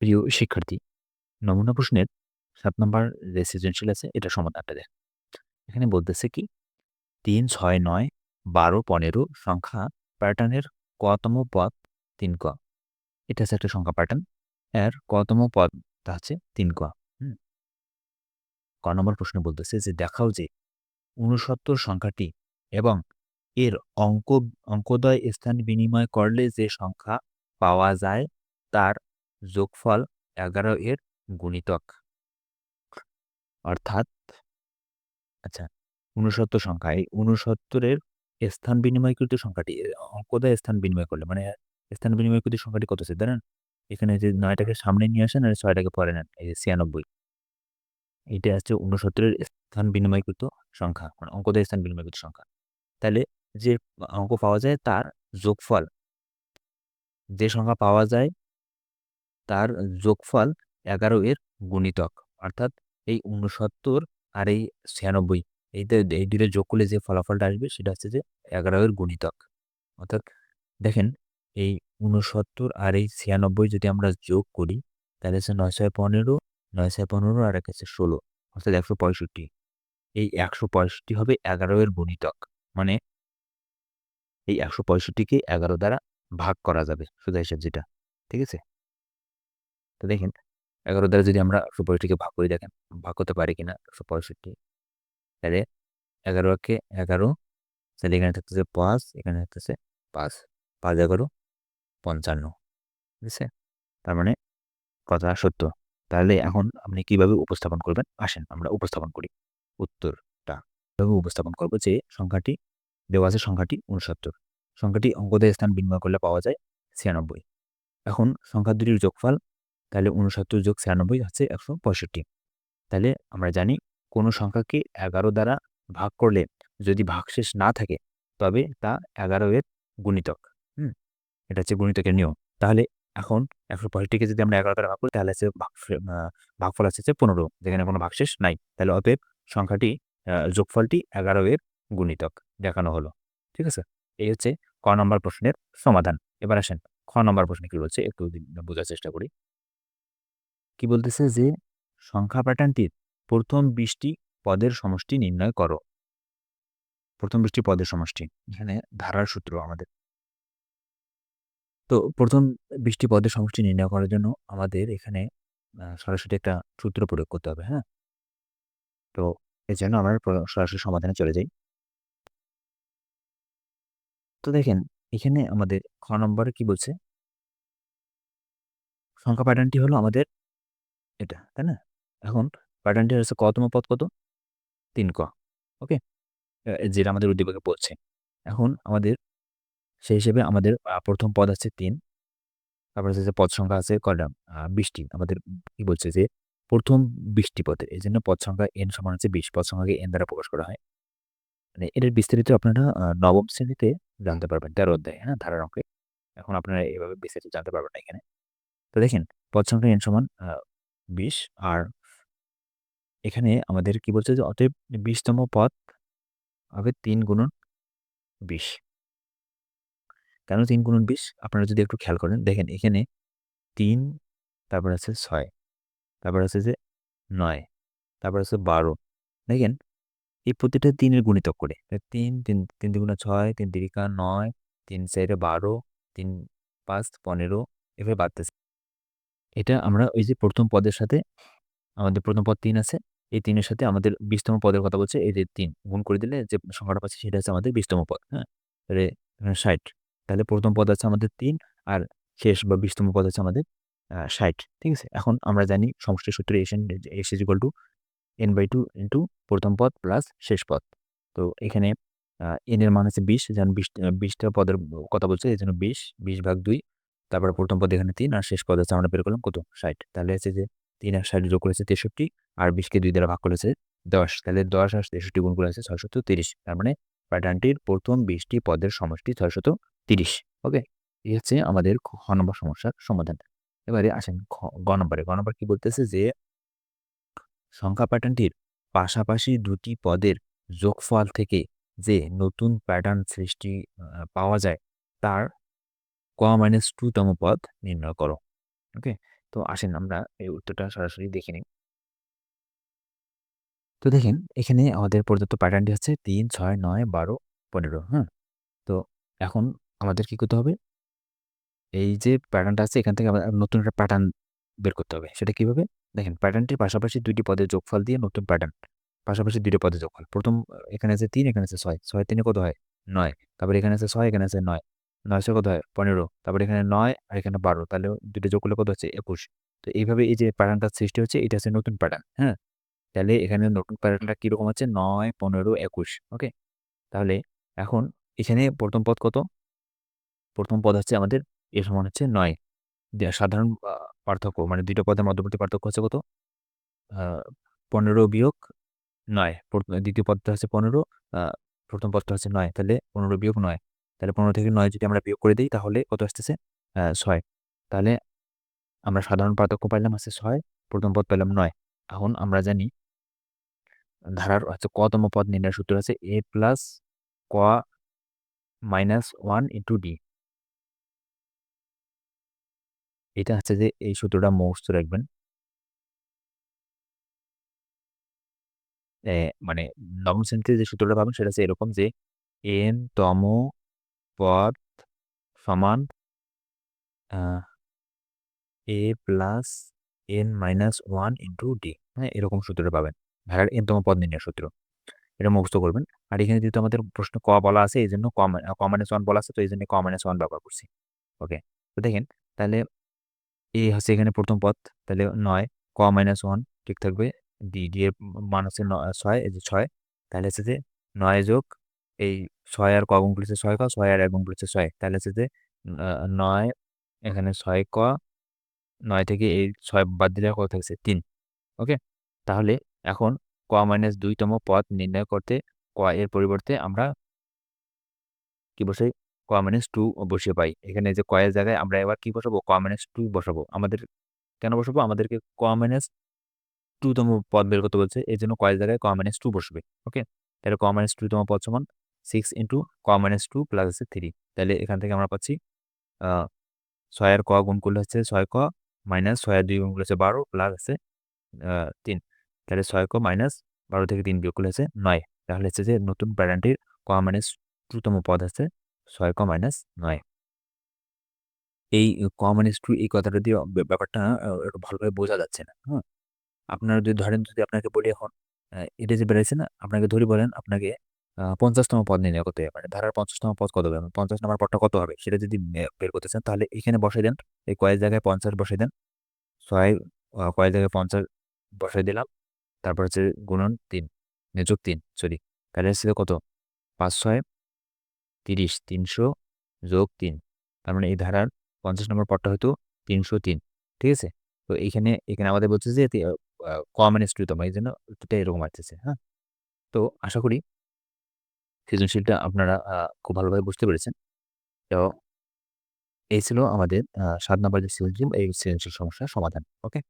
প্রিয় শিক্ষার্থী, নমুনা প্রশ্নের সাত নম্বর যে আছে, এটা সমাধানটা দেখ এখানে বলতেছে কি, তিন, ছয়, নয়, বারো, পনেরো সংখ্যা প্যাটার্নের কতম পদ? তিন ক। এটা হচ্ছে একটা সংখ্যা প্যাটার্ন। এর কতম পদ? তা হচ্ছে তিন ক। ক নম্বর প্রশ্ন বলতেছে যে, দেখাও যে উনসত্তর সংখ্যাটি এবং এর অঙ্ক, অঙ্কদয় স্থান বিনিময় করলে যে সংখ্যা পাওয়া যায়, তার যোগফল এগারো এর গুণিতক। অর্থাৎ আচ্ছা উনসত্তর সংখ্যা, এই উনসত্তরের স্থান বিনিময়কৃত সংখ্যাটি অঙ্কদয় স্থান বিনিময় করলে? মানে স্থান বিনিময়কৃত সংখ্যাটি কত আছে? জানেন এখানে যে নয়টাকে সামনে নিয়ে আসেন আর ছয়টাকে পরে নেন, এই যে ছিয়ানব্বই। এটা হচ্ছে উনসত্তরের স্থান বিনিময়কৃত সংখ্যা মানে অঙ্কদয় স্থান বিনিময়কৃত সংখ্যা। তাহলে যে অঙ্ক পাওয়া যায় তার যোগফল, যে সংখ্যা পাওয়া যায় তার যোগফল এগারো এর গুণিতক। অর্থাৎ এই উনসত্তর আর এই ছিয়ানব্বই এইটা এই দুটো যোগ করলে যে ফলাফলটা আসবে সেটা হচ্ছে যে এগারো এর গুণিতক। অর্থাৎ দেখেন, এই উনসত্তর আর এই ছিয়ানব্বই যদি আমরা যোগ করি, তাহলে হচ্ছে নয় ছয় পনেরো, নয় ছয় পনেরো আর এক হচ্ছে ষোলো, অর্থাৎ একশো পঁয়ষট্টি। এই একশো পঁয়ষট্টি হবে এগারো এর গুণিতক মানে এই একশো পঁয়ষট্টিকে এগারো দ্বারা ভাগ করা যাবে, সোজা হিসাব যেটা, ঠিক আছে? তো দেখেন, এগারো দ্বারা যদি আমরা একশো ভাগ করে দেখেন, ভাগ করতে পারি কিনা, একশো পঁয়ষট্টি। তাহলে এগারোকে এগারো, তাহলে এখানে থাকতেছে পাঁচ, এখানে থাকতেছে পাঁচ। পাঁচ এগারো, পঞ্চান্ন। ঠিক আছে? তার মানে কথা সত্য। তাহলে এখন আপনি কীভাবে উপস্থাপন করবেন? আসেন, আমরা উপস্থাপন করি। উত্তরটা। কীভাবে উপস্থাপন করব? যে সংখ্যাটি, দেওয়া আছে সংখ্যাটি উনসত্তর সংখ্যাটি অঙ্কদের স্থান বিনিময় করলে পাওয়া যায় ছিয়ানব্বই। এখন সংখ্যা দুটির যোগফল তাহলে উনসত্তর যোগ ছিয়ানব্বই হচ্ছে একশো পঁয়ষট্টি। তাহলে আমরা জানি কোনো সংখ্যাকে এগারো দ্বারা ভাগ করলে যদি ভাগশেষ না থাকে, তবে তা এগারো এর গুণিতক, হুম? এটা হচ্ছে গুণিতকের নিয়ম। তাহলে এখন একশো পঁয়ষট্টিকে যদি আমরা এগারো দ্বারা ভাগ করি, তাহলে হচ্ছে ভাগ ভাগফল আছে পনেরো, যেখানে কোনো ভাগশেষ নাই। তাহলে অতএব সংখ্যাটি যোগফলটি এগারো এর গুণিতক দেখানো হলো, ঠিক আছে? এই হচ্ছে ক নম্বর প্রশ্নের সমাধান। এবার আসেন, খ নম্বর প্রশ্নে কি বলছে? একটু বোঝার চেষ্টা করি। কি বলতেছে যে, সংখ্যা প্যাটার্নটির প্রথম বিশটি পদের সমষ্টি নির্ণয় করো। প্রথম বিশটি পদের সমষ্টি, এখানে ধারার সূত্র আমাদের। তো প্রথম বিশটি পদের সমষ্টি নির্ণয় করার জন্য আমাদের এখানে সরাসরি একটা সূত্র প্রয়োগ করতে হবে হ্যাঁ? তো এই জন্য আমরা সরাসরি সমাধানে চলে যাই। তো দেখেন, এখানে আমাদের খ নম্বরে কি বলছে? সংখ্যা প্যাটার্নটি হলো আমাদের এটা, তাই না? এখন প্যাটার্নটি হচ্ছে কতম পথ কত? তিন ক, ওকে? যেটা আমাদের উদ্দীপকে পড়ছে এখন আমাদের, সেই হিসেবে আমাদের প্রথম পদ আছে তিন, তারপর হচ্ছে পদ সংখ্যা আছে কয়টা? বৃষ্টি আমাদের কি বলছে যে প্রথম বিশটি পদের এই জন্য পদ সংখ্যা এন সমান হচ্ছে বিশ, পদ সংখ্যাকে এন দ্বারা প্রকাশ করা হয়। মানে এটার বিস্তারিত আপনারা নবম শ্রেণীতে জানতে পারবেন, তেরো অধ্যায় হ্যাঁ ধারার অঙ্কে। এখন আপনারা এইভাবে বিস্তারিত জানতে পারবেন না এখানে। তো দেখেন, পদ সংখ্যা এন সমান বিশ। আর এখানে আমাদের কি বলছে যে, অতএব বিশতম পদ হবে তিন গুণন বিশ। কেন তিন গুণন বিশ? আপনারা যদি একটু খেয়াল করেন, দেখেন এখানে তিন, তারপর আছে ছয়, তারপর আছে যে নয়, তারপর আছে বারো। দেখেন, এই প্রতিটা তিনের গুণিতক করে। তিন তিন তিন দুগুণা ছয়, তিন তিরিকা নয়, তিন চারে বারো, তিন পাঁচ পনেরো, এভাবে বাড়তেছে। এটা আমরা ওই যে প্রথম পদের সাথে, আমাদের প্রথম পদ তিন আছে, এই তিনের সাথে আমাদের বিশতম পদের কথা বলছে, এই যে তিন গুণ করে দিলে যে সংখ্যাটা পাচ্ছে সেটা হচ্ছে আমাদের বিশতম পদ হ্যাঁ? তাহলে ষাট, তাহলে প্রথম পদ আছে আমাদের তিন আর শেষ বা বিশতম পদ আছে আমাদের ষাট, ঠিক আছে? এখন আমরা জানি সমষ্টির সূত্রে S N S is to N by two into প্রথম পদ প্লাস শেষ পদ। তো এখানে এন এর মান হচ্ছে বিশ যেন বিশ, বিশটা পদের কথা বলছে, এই জন্য বিশ বিশ ভাগ দুই তারপরে প্রথম পদ এখানে তিন আর শেষ পদ আমরা বের করলাম কত? ষাট। তাহলে হচ্ছে যে তিন আর ষাট যোগ করেছে তেষট্টি আর বিশকে দুই দ্বারা ভাগ করেছে দশ। তাহলে দশ আর তেষট্টি গুণ করেছে ছয়শত তিরিশ। তার মানে প্যাটার্নটির প্রথম বিশটি পদের সমষ্টি ছয়শত তিরিশ। ওকে? এই হচ্ছে আমাদের খ নম্বর সমস্যার সমাধান। এবারে আসেন গ নম্বরে। গ নম্বর কি বলতেছে যে সংখ্যা প্যাটার্নটির পাশাপাশি দুটি পদের যোগফল থেকে যে নতুন প্যাটার্ন সৃষ্টি পাওয়া যায়, তার ক মাইনাস টু তম পদ নির্ণয় করো ওকে তো আসেন আমরা এই উত্তরটা সরাসরি দেখে নিই। তো দেখেন এখানে আমাদের প্রদত্ত প্যাটার্নটি হচ্ছে ৩, ৬, ৯, ১২, ১৫ হ্যাঁ? তো এখন আমাদের কি করতে হবে? এই যে প্যাটার্নটা আছে এখান থেকে আমরা নতুন একটা প্যাটার্ন বের করতে হবে। সেটা কীভাবে? দেখেন প্যাটার্নটির পাশাপাশি দুইটি পদের যোগফল দিয়ে নতুন প্যাটার্ন। পাশাপাশি দুইটি পদের যোগফল। প্রথম এখানে আছে তিন এখানে আছে ৬। ৬ ৩ এ কত হয়? নয় তারপরে এখানে আছে ছয় এখানে আছে ৯। ৯ ছয় কত হয়? ১৫। তারপরে এখানে নয় আর এখানে 12 তাহলে ২ টা যোগ করলে কত হচ্ছে? ২১। তো এইভাবে এই যে প্যাটার্নটা সৃষ্টি হচ্ছে এটা হচ্ছে নতুন প্যাটার্ন, হ্যাঁ? তাহলে এখানে নতুন প্যাটার্নটা কীরকম হচ্ছে? ৯, ১৫, ২১ ওকে? তাহলে এখন এখানে প্রথম পদ কত? প্রথম পদ হচ্ছে আমাদের এ সমান হচ্ছে নয় সাধারণ পার্থক্য মানে ২ টা পদের মধ্যবর্তী পার্থক্য হচ্ছে কত? ১৫ বিয়োগ ৯ প্রত ২য় পদটা হচ্ছে ১৫ আ ১ম পদটা হচ্ছে নয় তাহলে ১৫ বিয়োগ ৯ তাহলে ১৫ থেকে ৯ যদি আমরা বিয়োগ করে দেই, তাহলে কত আসতেছে? ৬ তাহলে আমরা সাধারণ পার্থক্য পাইলাম হচ্ছে ৬ ১ম পদ পেলাম ৯ এখন আমরা জানি ধারার হচ্ছে কতম পদ নির্ণয়ের সূত্র আছে a প্লাস ক মাইনাস 1 ইন্টু ডি এটা হচ্ছে যে এই সূত্রটা মুখস্থ রাখবেন। এ মানে নবম শ্রেণীতে যে সূত্রটা পাবেন সেটা হচ্ছে এরকম যে এন তম পদ সমান a plus N minus one into D হ্যাঁ? এরকম সূত্রটা পাবেন। ধারার n তম পদ নির্ণয়ের সূত্র। এটা মুখস্থ করবেন। আর এখানে যেহেতু আমাদের প্রশ্ন ক বলা আছে এই জন্য ক মাইনাস 1 বলা আছে তো এইজন্য ক মাইনাস 1 ব্যবহার করছি। ওকে। তো দেখেন তাহলে এ হচ্ছে এখানে প্রথম পদ তাহলে নয় ক মাইনাস ওয়ান ঠিক থাকবে। ডি, ডি এর মান হচ্ছে ৬ এই যে ৬ তাহলে হচ্ছে যে ৯ যোগ এই ৬ আর ক গুণ ৬ ক, ৬ আর ১ গুণ করলে হচ্ছে ৬ তাহলে হচ্ছে যে ৯ এখানে ৬ ক ৯ থেকে এই ৬ বাদ দিলে কত থাকছে ৩ ওকে? তাহলে এখন ক মাইনাস ২ তম পদ নির্ণয় করতে ক এর পরিবর্তে আমরা কি বসাই? ক মাইনাস 2 বসিয়ে পাই। এখানে যে ক এর জায়গায় আমরা এবার কি বসাবো? ক মাইনাস 2 বসাবো। আমাদের কেন বসাবো? আমাদেরকে ক মাইনাস 2 তম পদ বের করতে বলছে। এই জন্য এর জায়গায় ক মাইনাস 2 বসবে। ওকে? তাহলে ক মাইনাস 2 তম পদ সমান 6 ইন্টু ক মাইনাস 2 প্লাস হচ্ছে 3 তাহলে এখান থেকে আমরা পাচ্ছি ৬ আর ক গুণ করলে হচ্ছে ৬ ক মাইনাস ৬ আর ২ গুণ করলে হচ্ছে ১২ প্লাস হচ্ছে, আ ৩ তাহলে ৬ ক মাইনাস ১২ থেকে ৩ বিয়োগ করলে হচ্ছে ৯ তাহলে হচ্ছে যে নতুন প্যাটার্নটির ক মাইনাস 2 তম পদ আছে ৬ ক মাইনাস ৯ এই ক মাইনাস 2 এই কথাটা দিয়ে ব্যাপারটা একটু ভালোভাবে বোঝা যাচ্ছে না। হ্যাঁ? আপনারা যদি ধরেন যদি আপনাকে বলি এখন এটা যে বেড়াইছে না? আপনাকে ধরি বলেন আপনাকে ৫০ পদ নির্ণয় করতে। মানে ধারার পঞ্চাশতম পদ কত হবে? পঞ্চাশ নম্বর পদটা কত হবে? সেটা যদি বের করতে চান, তাহলে এখানে বসাই দেন। এই কয়েক জায়গায় ৫০ বসাই দেন। ছয় কয়েক জায়গায় ৫০ বসাই দিলাম। তারপর হচ্ছে গুণন তিন যোগ তিন, সরি। তাহলে হচ্ছে কত? ৫ ৬ ৩০ ৩০০ যোগ তিন তার মানে এই ধারার ৫০ নম্বর পদটা হয়তো ৩০৩ ঠিক আছে? তো এইখানে এখানে আমাদের বলছে যে, তি, আ ক মাইনাস 2 তম এরকম আসতেছে। হ্যাঁ? তো আশা করি সৃজনশীলটা আপনারা খুব ভালোভাবে বুঝতে পেরেছেন। তো এই ছিল আমাদের ৭ নাম্বার যে সৃজনশীল এই সৃজনশীল সমস্যার সমাধান। ওকে?